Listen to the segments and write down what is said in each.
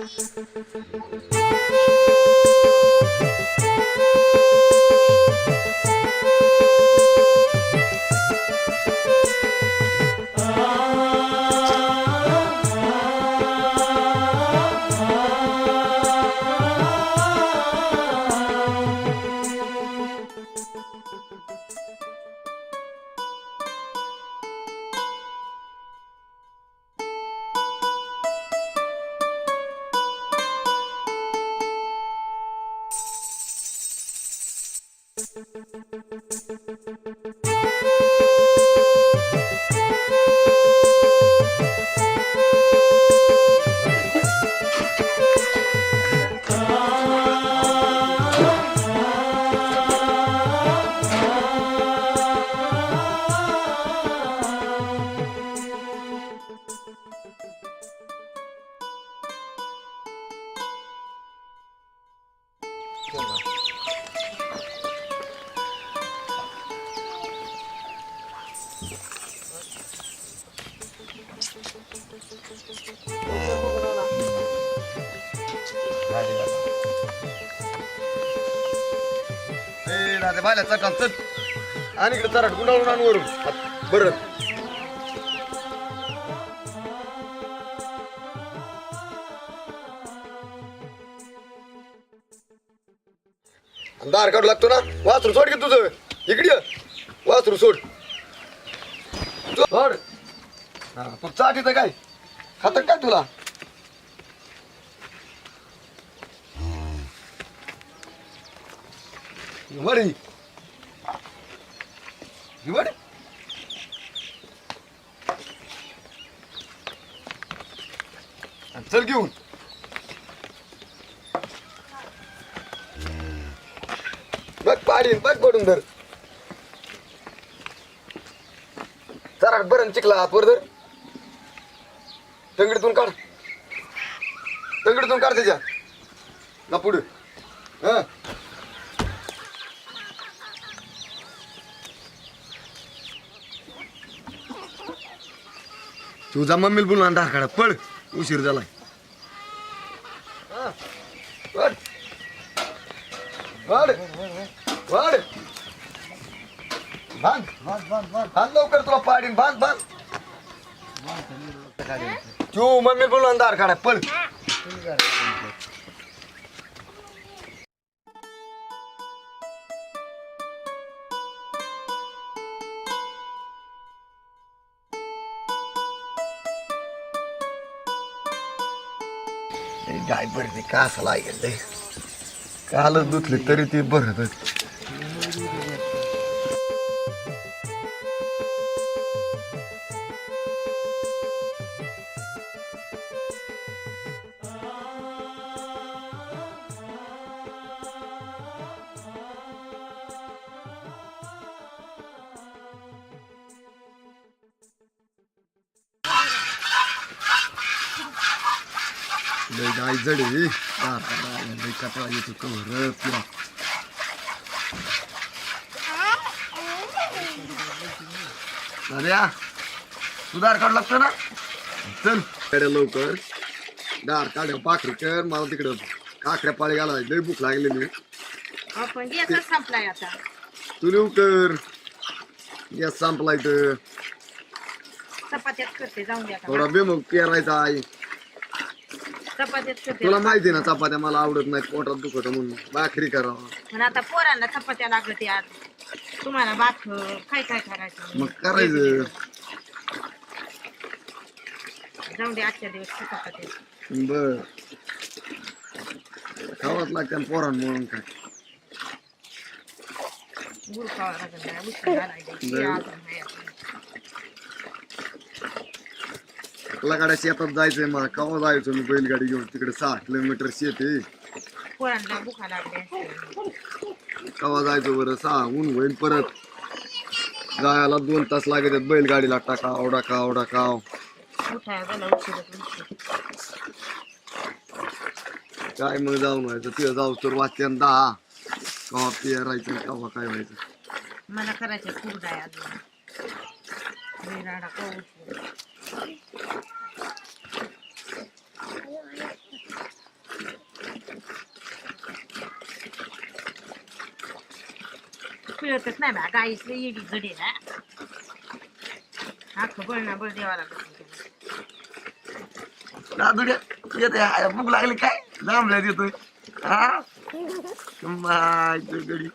Thank you. ना राजा बायला चटण चल. आणि इकडे चराट गुंडाळून आण वरून. हात- बरं. दार काढू लागतो ना? वासरू सोड की तुझं? इकडे ये. वासरू सोड. सोड. हा तू चाट काय? खात काय तुला? वडी वडी चल घेऊन. बघ पाडी बघ पडून धर. जरा बरं चिकला हात वर धर. तंगडीतून काढ. तंगडीतून काढ त्याच्या. ना पुढे हा तुझा मम्मीला बोलून अंधा काढा पळ. उशीर झालाय. पळ. वाढ वाढ बांध. बांध लवकर तुला पाडीन. बांध बांध. तू मम्मी बोलून अंधार काढा पळ. गाय असं लागेल लय. कालच दुखली तरी ती भरत लय गाय जडी लय कपडा येतो कवर तुला दाद्या सुधार काढ लागतो ना चलकडे लवकर दार काढ पाखरी कर मला तिकडं काकड्या पाळी घाला लय भूक लागलेली आपण गॅसच संपलाय आता तू लवकर गॅस संपलाय तर चपात्यात करते जाऊन द्या थोडा बेमग पेरायचा आहे चपात्यात तुला माहिती ना चपात्या मला आवडत नाही पोटात दुखत म्हणून. भाकरी करावं पण आता पोरांना चपात्या लागत आज तुम्हाला भाकर काय काय करायचं? मग करायचं. जाऊन दे आजच्या दिवस चपात्या. बर. खावाच लागतं पोरांमुळून काय? गुरकावा लागेल जरा, उचलून घालायला. बरं. हे अजून अजून. लगाड्या शेतात जायचंय मला. केव्हा जायचो मी बैलगाडी घेऊन? तिकडे सहा किलोमीटर शेत आहे पोरांना भुका लागल्या. केव्हा जायचो बरं? सहा. ऊन होईल परत. जायला दोन तास लागत आहेत. बैलगाडीला टाकाव टाकाव उठाय गेला उशीरच उशीर. काय मग जाऊन व्हायचं? तिथं जाऊ तर वाचते दहा. केव्हा पेरायचं केव्हा काय व्हायचं? मला करायचं कुरडाय अजून. मी राडा पाऊस पिळतच नाही बा गाईच येडी गडी ना. अख्खं बळणा बळ द्यावा लागत दादुड्या येते. हाय, भूक लागली काय? लांबल्या देतोय हा? मायचं गडी.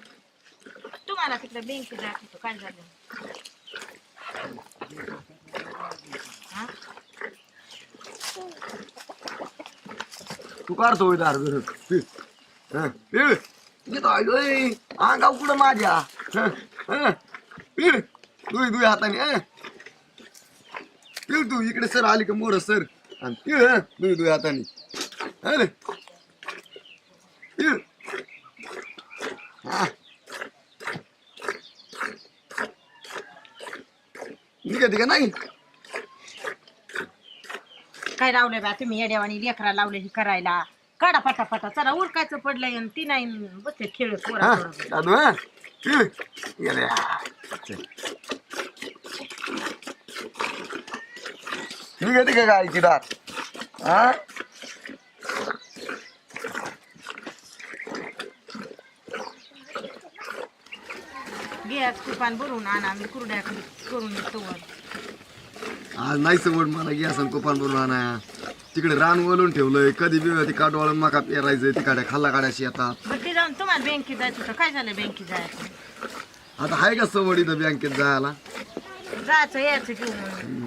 तुम्हाला तिकडे काय झालं? हा? तू काढतो दार पिळ येतो ऐ अंगाव कुठं माझ्या? दुई दुई हाताने पिळ तू इकडे सर आली का मोर सर? आणि पिळ दुई दुई हाताने. पिळ हा. निघते का नाही. काय लावलंय बा तुम्ही येड्यावानी? लेकरा लावले करायला. काढा पटापटा चला उरकायचं पडलंय आणि ती नाही बसते खेळत हा पोराबरोबर. दादू हा. पिळ गेले चल निघते का गायची दात हा? गॅस तुपान भरून आणा मी कुरड्या करून येतो वर. आज नाही सवड मला गॅस आणि कोपान बनवून आणा. तिकडे रान वळून ठेवलंय. कधी बी ती काटवाळून मका पेरायचं तिकडे खाल्ला काढायची येतात बरं ते जाऊन तुम्हाला बँकेत जायचं होतं. काय झालं बँकेत जायचं? आता आहे का सवड इथं बँकेत जायला? जायचं यायचं घेऊन.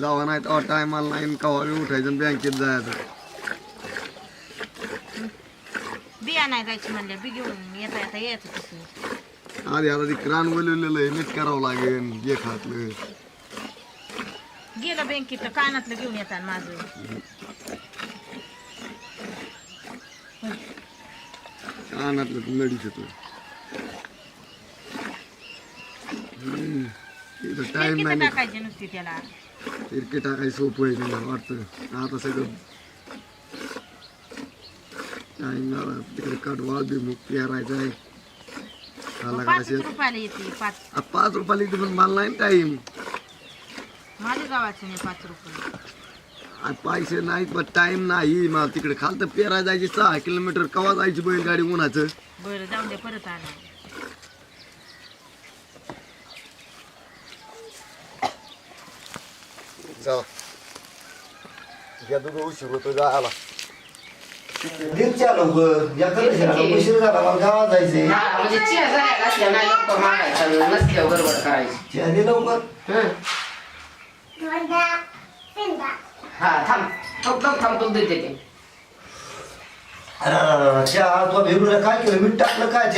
जावा नाही तेव्हा टायमाला नाही कवा बी उठायचं आणि बँकेत जायचं. बिया नाही जायची म्हणल्या बी घेऊन येता येता यायचं आधी आता ती रान वळवलेलं आहे नीट करावं लागेल एक हातलं. गेलं बँकेत कानातलं घेऊन येतात माझं. कानातलं तर नडीच येतो टाइम नाही. टाकायचे नुसती त्याला. तिरके टाकाय सोपं आहे मला वाटतं. आता सगळं टाइम झाला. तिकडे कडवाळ बी मुख पेरायचा आहे. खाला पाच काढायचे रुपयाला येते पाच. आ, पाच रुपयाला इथे पण मला नाही टाइम माझ्या गावाचं नाही पाच रुपये. पैसे नाहीत पण टाइम नाही. मला तिकडे खाल तर पेरायला जायची सहा किलोमीटर. कवा जायची बैलगाडी उन्हाचं? बरं जाऊन दे परत आणा चला या दोघं उशीर होतो जायला. लवकर. या उशीर झाला. मला गावात जायचंय. हा, म्हणजे चिया झाल्या असल्या नाही लवकर मागायचं नसल्यावर गडबड करायची. चहा दे लवकर? हं. हा थांब. थांब थांब थांब तू देते ते. अरे, चहा तो भिरूला काय केलं? मीठ टाकलं काय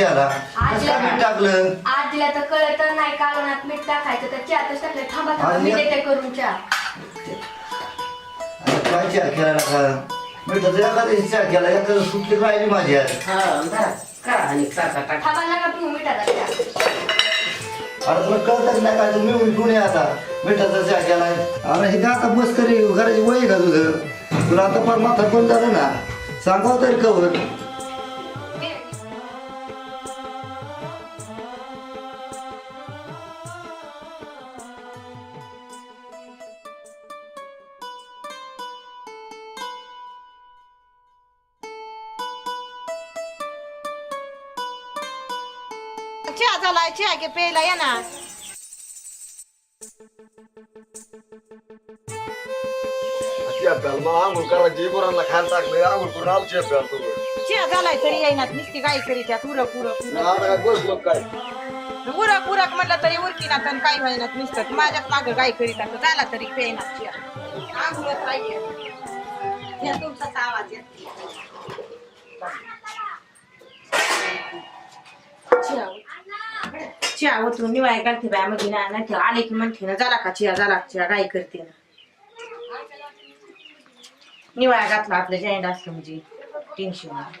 काय मीठ टाकलं? आज तिला तर कळत नाही कालवणात मीठ टाकायचं तर चहातच टाकलं. थांबा थांबा मी देते करून चहा. अरे, काय चहा केला ना का? मिठाचं चहा केला एखादं सुटली राहिली माझी आज. हा करा आणि साखर टाक. थांबा नका पिऊ मिठाचा चहा अरे तुला कळतच नाही काय मी उठून ये आता? मिठाचा चहा केलाय. अरे हे का आता बस तरी घराची वय आहे का तुझं? तुला आता फार माथा पण झालं ना? सांगावं तरी कवर चहा झालाय चहा घे प्यायला या ना. मग आंघोळ करायची गुरांना खायला टाकलं आंघोळ करून आलो शेत घालतो चहा झालाय तरी येईनात नुसती गाई करीत त्यात उरक उरक. आता काय काय? उरक उरक म्हणलं तरी उरकीनात आणि काही होईनात नुसतं माझ्याच मागं गाई करीत असं झाला तरी पेनात चहा आंघोळच राहिली. तुमचाच आवाज येत चहा चिया ओतून निवाय घालते बायमध्ये ना नाही आले की म्हणते ना झाला का चिया झाला का चिया काय करते? ना निवाया घातला आपलं जॉईंट असलं म्हणजे टेन्शन नाही.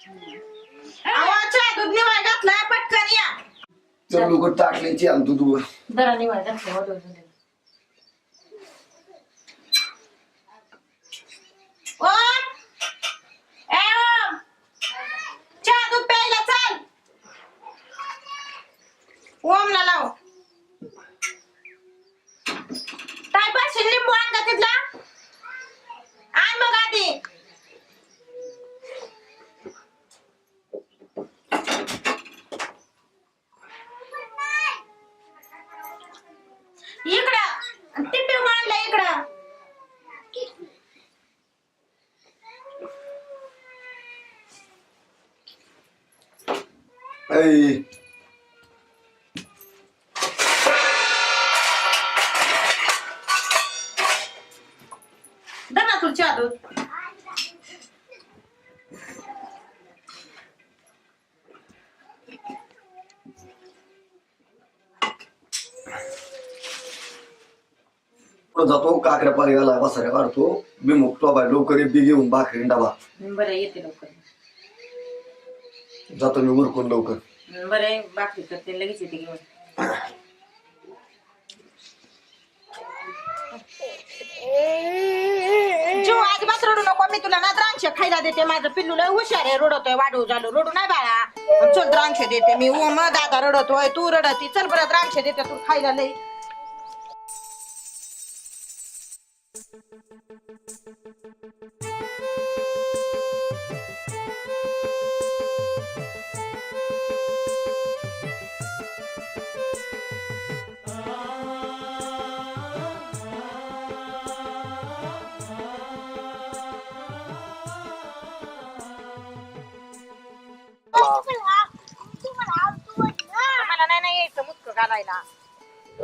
अहो, चहा दूध निवाय घातला पटकन या. चल टाकल्याची तू जरा निवाय घातला वडवून दिलं. ओम ए ओम चहा दूध प्यायला चाल ओमला लाव काय पाचशे लिंबू आण आण मग आधी इकडं टिप्पी मांडला इकडं ऐ धर ना तू चहा दूध पुढं जातो काकड्या पारिवाला बसाऱ्या काढतो मी मुक्तो बाय लवकर बी घेऊन भाकरी डाबा. बरं येते लवकर. जातो मी उरकून लवकर. बरं आहे, बाकी करते लगेच येते घेऊन. जीव अजिबात रडू नको मी तुला ना द्राक्ष खायला देते. माझं पिल्लू लय हुशार आहे रडतोय वाढू झालो रडू नाही बाळा. चल द्राक्ष देते मी. दादा रडतोय तू रडती. चल बरं द्राक्ष देते तू खायला लई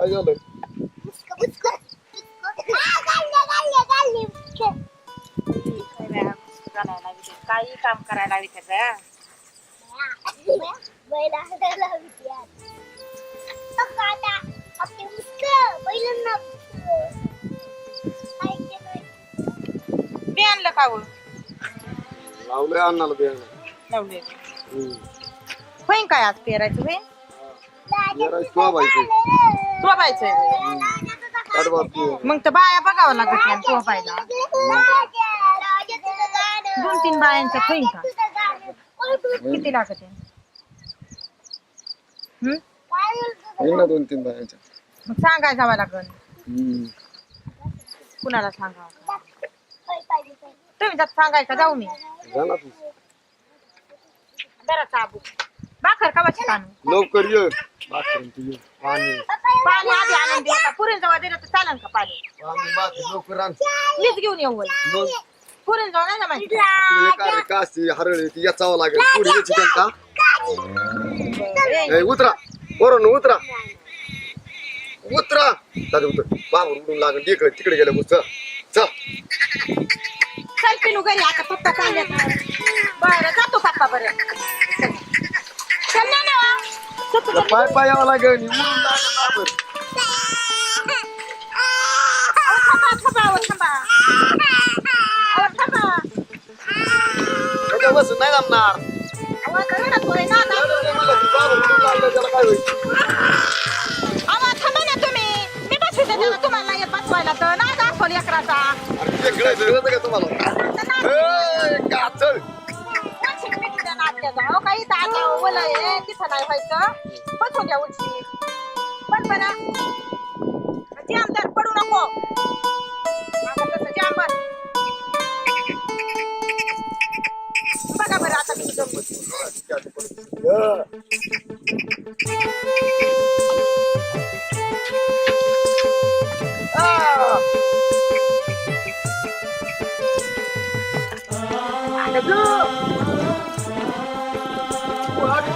काय झालं. काही काम करायला आणलं का हो? लावलंय अन्नाला बियाणं लावले होईन काय आज पेरायचं होईन मग तर बाया बघावं लागत दोन तीन बायांच्या होईन का? किती लागत? आहे हम्म? ना दोन तीन बायांच्या. मग सांगाय जावं लागल कुणाला सांगावं? तुम्ही जात सांगायचं जाऊ मी. जा ना तू. जरा चाबू लवकर ये. भाकरी तू ये. पाणी. पाणी आधी आणून दे का पुरीन जवळ दिलं तर चालेल का पाणी? पाणी भाकरी लवकर आण. मीच घेऊन येऊ वय. मग? पुरीन जवळ नाही ना माहिती. तू एक अरे काशी हरळी ती याचावं लागेल. पुढे ए, उतरा. बरोबर उतरा. उतरा. दादा उतर. बाबर उडून लागेल. इकडे तिकडे गेलं चल. चल चल घरी. आता पप्पा चालले बरं जातो पप्पा बरं. चल. पाय पाय यावं लागेल. बसून नाही जमणार. त्याला काय होईल अकराचा तुम्हाला? ए, वाशिक मिठी अहो, काही तर ओला ओलं आहे, तिथं नाही व्हायचं बसू द्या उलशी पण बरं जाम तर पडू नको आता कसं बघा बरं आता मी जमू.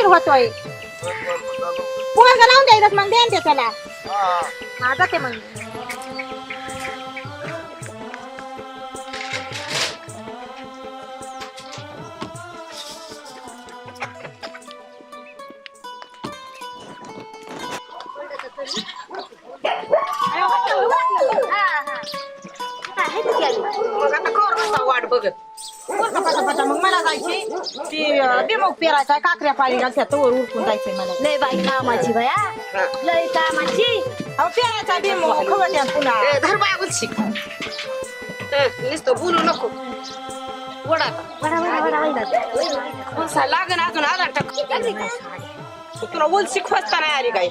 उशीर होतोय पोरगा लावून द्यायचं मग द्यान ते त्याला. हा. हा जाते मग. मग आता कर बसा वाट बघत. पोरगा पटा पटा मग मला जायची ती अं, बिमोग पेरायचा काकऱ्या पाळी घालत्या तोवर उरकून जायचंय मला. लय बाई कामाची बाया लय कामाची. अहो पेरायचा बिमोग खवट्या पुन्हा. ए, धर बाय उलशी नुसतं बोलू नको. वडा. का वडा वडा वडा वडा. उलसा लागन अजून आला टाक तुला उलशी खोजता नाही आली काय?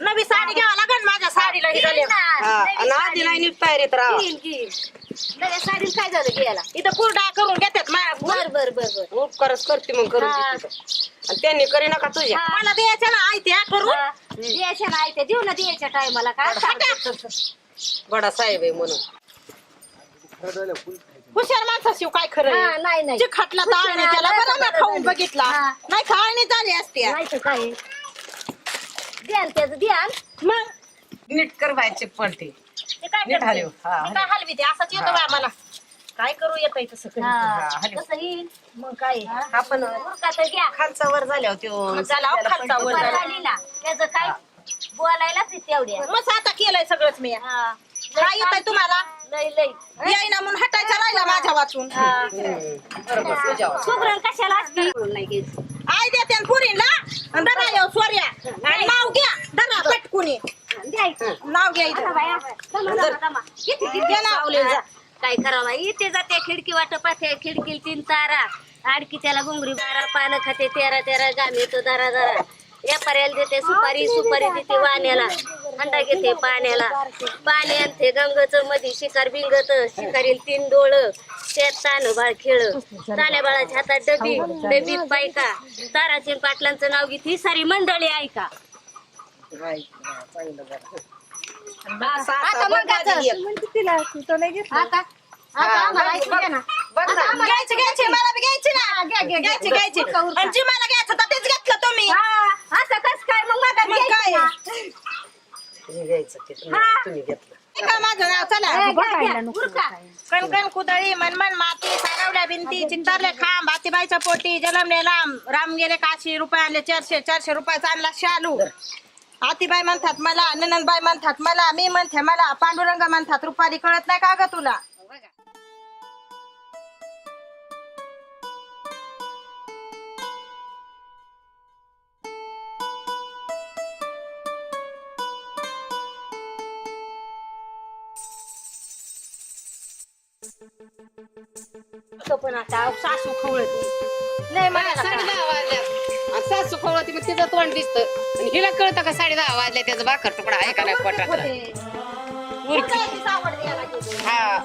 नवी साडी घ्यावा लागेल माझ्या साडीला ही झाली हा आणि आधी नाही राहा घेईन साडीत काय झालं घ्यायला? इथं कुरडा करून घेतात बर बर बर बर. उपकारच करते मग करून हा. देते. आणि त्यांनी करी नका तुझ्या. हा. मला द्यायच्या ना आई त्या करून. हा, द्यायच्या नाही ते देऊ ना द्यायच्या टायमाला. काय बडा साहेब आहे म्हणून. हुशार माणसाशिव काय खरं हा, आहे? नाही नाही. जे खटला तर आळणी त्याला बरं ना खाऊन बघितला. हा. नाही खाळणी झाली असते. नाही तर काय? द्याल त्याचं द्याल. मग? नीट कर बायचे पडते ते काय नीट करते? हलव. हा, ते काय हलवी. ते असंच येतो मला काय करू येत तसं? करीत. हा, हलव. कसं येईल. मग काय? आपण तर घ्या. खालचा वर झाल्यावर त्यो चला, हो, खालचा वर. झाली. ना त्याचं काय बोलायलाच आहे तेवढ्या. मग आता केलंय सगळंच मी. हा. काय येत तुम्हाला? लय लय. यायना म्हणून हटायचा राहिला माझ्या वाचून. हा. कशाला असते? घ्यायचं. आई देते पुरीला आणि धरा येऊ सोर्या आणि नाव घ्या. धरा पटकुनी. द्यायचं नाव घ्या चला इथं बाया, चला, चला, चला. किती किती घे नाव लिहिलं जा. काय करावा इथे जाते खिडकी वाट पाहते खिडकी तीन तारा. आडकी त्याला घुंगरी बारा पानं खाते तेरा तेरा गाम येतो दारा दारा व्यापाऱ्याला देते सुपारी सुपारी देते वाण्याला. अंडा घेते पाण्याला. पाणी आणते गंगच मधी शिकार बिंगत. शिकारील तीन डोळ. शेत तान बाळ खेळ. ताण्या बाळाच्या हातात डबी. डबीत बायका. ताराचे पाटलांचं नाव घेत. ही सारी मंडळी ऐका. आता मग आता आता आम्हाला ऐकू द्या ना. आता आम्हाला घ्यायची घ्यायची. मला बी घ्यायची ना. घ्यायची घ्यायची. आणि जी मला घ्यायचं होतं तेच घेतलं तुम्ही. हा, आता कस काय? मग माघारी मग काय? घ्यायची ना. हे घ्यायचं ते तुम्ही तुम्ही घेतलं. हे का माझं नाव? चला. ए, घ्या, घ्या, उरका. कणकण कुदळी मनमन माती सारवल्या भिंती चित्तरले खांब हातीबाईच्या पोटी जलमले लांब राम गेले काशी रुपये आणले चारशे चारशे रुपयाचा आणला शालू. हातीबाई म्हणतात मला ननंदबाई म्हणतात मला मी म्हणते मला पांडुरंग म्हणतात रुपाली कळत नाही का ग तुला? तो पण आता. सासू खवळती लय मला मला साडे दहा वाजल्या. आणि सासू खवळती मग तिचं तोंड दिसतं. आणि हिला कळतं का साडे दहा वाजल्या त्याचा भाकर तुकडा आहे का नाही पोटात हा.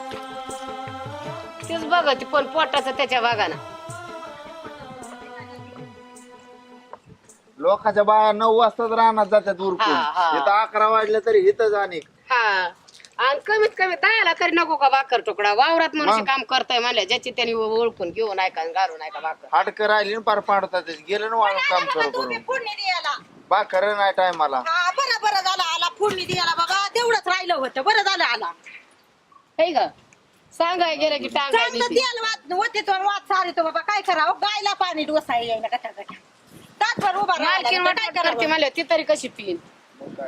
तेच बघ ती पण पोटाचं त्याच्या भागानं लोकांच्या बाया नऊ वाजताच रानात जातात उरकून. हा, हा. इथं अकरा वाजले तरी इथं आणि हा. आणि कमीत कमी दहाला तरी नको का भाकर तुकडा? वावरात मनुष्य मग? काम करताय म्हणल्या ज्याची त्यांनी ओळखून घेऊन ऐका घालून ऐका भाकर? हाडकं राहिली ना पार पाडतात गेलं ना वाळून काम करू करून बा खरं नाही टायमाला. हा बरं बरं झालं आला. फोडणी द्यायला बाबा तेवढंच राहिलं होतं. बरं झालं आला. हे ग सांगाय गेलं की टांगाय चांगलं वाद होते तो वाद सारे बाबा. काय करावं? गायला पाणी डोसाय यायला गटा गटा ताटभर उभा मालकीन राहिला, वाटत काय करते करावं? मला ती तरी कशी पिन?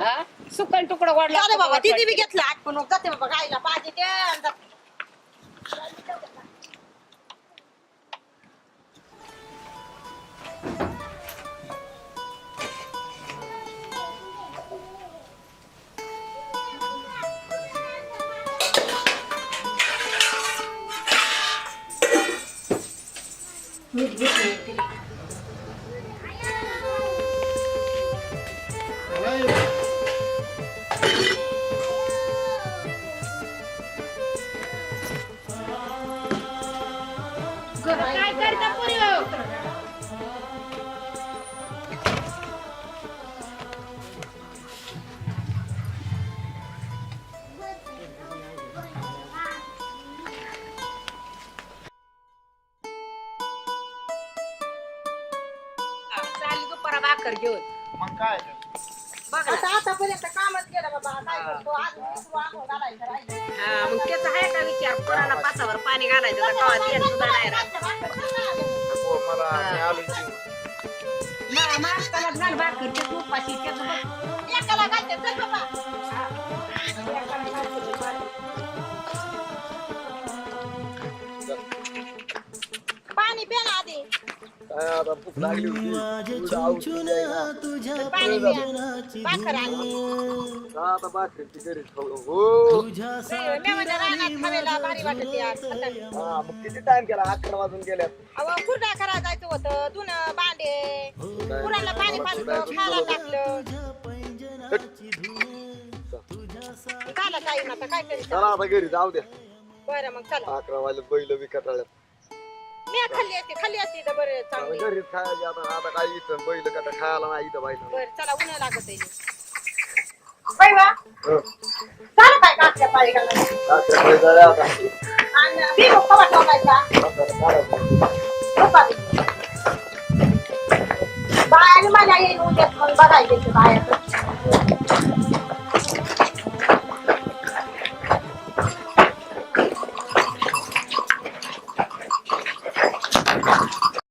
हा? सुकन तुकडा वाढला बाबा तिने बी घेतलं आटपून जाते बाबा गायला पाणी ते आणि जाते. हा मग त्याचा आहे का विचार? पोराला पासावर पाणी घालायचं तर कवा तेल सुद्धा नाही राहत नको मला मी आलो जीव मा- माणसाला घाल भाकर त्याचं उपाशी त्याचं बघ. एकाला घालते चल बाबा. किती टाइम केला? अकरा वाजून गेल्यात. अहो खुरडा करा जायचं होतं? धुणं भांडे. पुराला पाणी पाजलं खायला टाकलं. टाईम आता काय चला आता घरी जाऊ द्या. बरं मग चला. अकरा वाजले बैल विकटाळ्यात मी खाल्ली असते खाल्ली असती तर बरं आता चांगली घरीच खायला आता आता काय इथं बैल कटा खायला नाही इथं बाईला बरं चला उन्हा लागत आहे बैवा हो. चालू काय काटल्या पायी घालायला? अकरा वाजले झाले आता आणि बिगो कवा ठोकायचा आता काढायचं. ठोका बिगो. बाया आणि माझ्या येईन उद्या मग बघायचे ते बायाचं